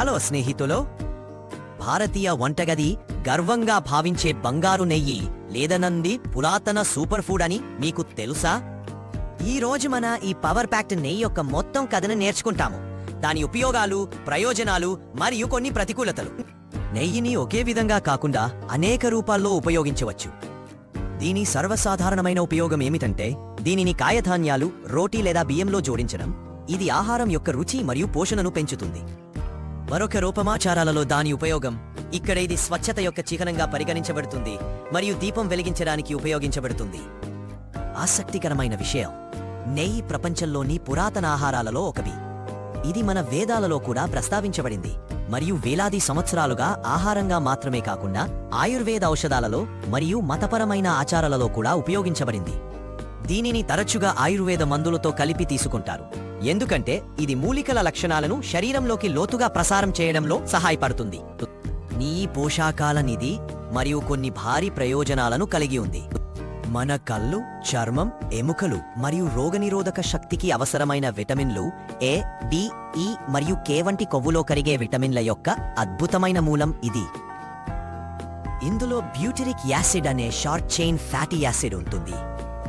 Hello స్నేహితులు. భారతీయ వంటగది గర్వంగా భావించే బంగారు నెయ్యి లేదనంది పురాతన సూపర్ ఫుడ్ అని మీకు తెలుసా? ఈ రోజు మన ఈ పవర్ ప్యాక్ట్ నెయ్యి యొక్క మొత్తం కథను నేర్చుకుంటాము. దాని ఉపయోగాలు ప్రయోజనాలు మరియు కొన్ని ప్రతికూలతలు. నెయ్యిని ఒకే విధంగా కాకుండా అనేక రూపాల్లో ఉపయోగించవచ్చు. దీని సర్వసాధారణమైన ఉపయోగం ఏమిటంటే దీనిని కాయధాన్యాలు రోటీ లేదా బియ్యంలో జోడించడం. ఇది ఆహారం యొక్క రుచి మరియు పోషణను పెంచుతుంది. మరొక రూపమాచారాలలో దాని ఉపయోగం ఇక్కడ ఇది స్వచ్ఛత యొక్క చిహ్నంగా పరిగణించబడుతుంది మరియు దీపం వెలిగించడానికి ఉపయోగించబడుతుంది. ఆసక్తికరమైన విషయం నెయ్యి ప్రపంచంలోని పురాతన ఆహారాలలో ఒకటి. ఇది మన వేదాలలో కూడా ప్రస్తావించబడింది మరియు వేలాది సంవత్సరాలుగా ఆహారంగా మాత్రమే కాకుండా ఆయుర్వేద ఔషధాలలో మరియు మతపరమైన ఆచారాలలో కూడా ఉపయోగించబడింది. దీనిని తరచుగా ఆయుర్వేద మందులతో కలిపి తీసుకుంటారు. ఎందుకంటే ఇది మూలికల లక్షణాలను శరీరంలోకి లోతుగా ప్రసారం చేయడంలో సహాయపడుతుంది. నీ పోషాకాల నిధి మరియు కొన్ని భారీ ప్రయోజనాలను కలిగి ఉంది. మన కళ్ళు చర్మం ఎముకలు మరియు రోగనిరోధక శక్తికి అవసరమైన విటమిన్లు ఏ డి ఈ మరియు కే వంటి కొవ్వులో కరిగే విటమిన్ల యొక్క అద్భుతమైన మూలం ఇది. ఇందులో బ్యూటిరిక్ యాసిడ్ అనే షార్ట్ చైన్ ఫ్యాటీ యాసిడ్ ఉంటుంది.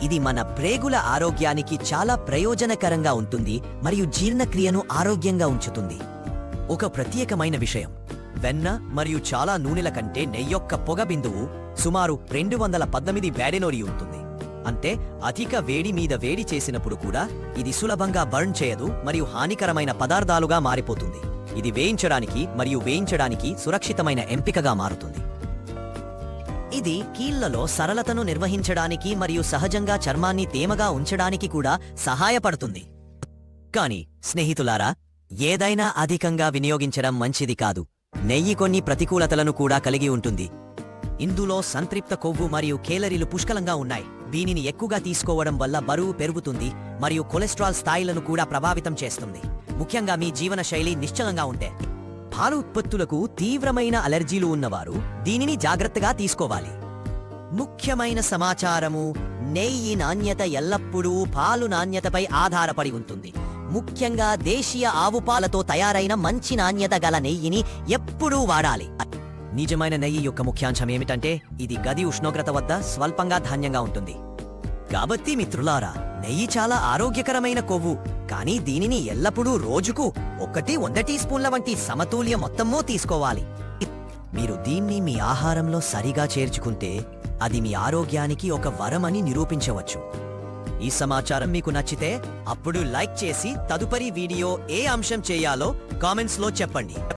ఇది మన ప్రేగుల ఆరోగ్యానికి చాలా ప్రయోజనకరంగా ఉంటుంది మరియు జీర్ణక్రియను ఆరోగ్యంగా ఉంచుతుంది. ఒక ప్రత్యేకమైన విషయం. వెన్న మరియు చాలా నూనెల కంటే నెయ్యొక్క పొగ బిందువు సుమారు రెండు వందల పద్దెనిమిది వేడెనోరి ఉంటుంది. అంటే అధిక వేడి మీద వేడి చేసినప్పుడు కూడా ఇది సులభంగా బర్న్ చేయదు మరియు హానికరమైన పదార్థాలుగా మారిపోతుంది. ఇది వేయించడానికి మరియు వేయించడానికి సురక్షితమైన ఎంపికగా మారుతుంది. ఇది కీళ్ళలో సరళతను నిర్వహించడానికి మరియు సహజంగా చర్మాన్ని తేమగా ఉంచడానికి కూడా సహాయపడుతుంది. కానీ స్నేహితులారా ఏదైనా అధికంగా వినియోగించడం మంచిది కాదు. నెయ్యి కొన్ని ప్రతికూలతలను కూడా కలిగి ఉంటుంది. ఇందులో సంతృప్త కొవ్వు మరియు కేలరీలు పుష్కలంగా ఉన్నాయి. దీనిని ఎక్కువగా తీసుకోవడం వల్ల బరువు పెరుగుతుంది మరియు కొలెస్ట్రాల్ స్థాయిలను కూడా ప్రభావితం చేస్తుంది. ముఖ్యంగా మీ జీవన శైలి నిశ్చలంగా ఉంటే. పాల ఉత్పత్తులకు తీవ్రమైన అలర్జీలు ఉన్నవారు దీనిని జాగ్రత్తగా తీసుకోవాలి. ముఖ్యమైన సమాచారము నెయ్యి నాణ్యత ఎల్లప్పుడూ పాలు నాణ్యతపై ఆధారపడి ఉంటుంది. ముఖ్యంగా దేశీయ ఆవు పాలతో తయారైన మంచి నాణ్యత గల నెయ్యిని ఎప్పుడూ వాడాలి. నిజమైన నెయ్యి యొక్క ముఖ్యాంశం ఏమిటంటే ఇది గది ఉష్ణోగ్రత వద్ద స్వల్పంగా ధాన్యంగా ఉంటుంది. కాబట్టి మిత్రులారా నెయ్యి చాలా ఆరోగ్యకరమైన కొవ్వు. కానీ దీనిని ఎల్లప్పుడూ రోజుకు ఒకటి వంద టీ స్పూన్ల వంటి సమతుల్య మొత్తము తీసుకోవాలి. మీరు దీన్ని మీ ఆహారంలో సరిగా చేర్చుకుంటే అది మీ ఆరోగ్యానికి ఒక వరమని నిరూపించవచ్చు. ఈ సమాచారం మీకు నచ్చితే అప్పుడు లైక్ చేసి తదుపరి వీడియో ఏ అంశం చేయాలో కామెంట్స్లో చెప్పండి.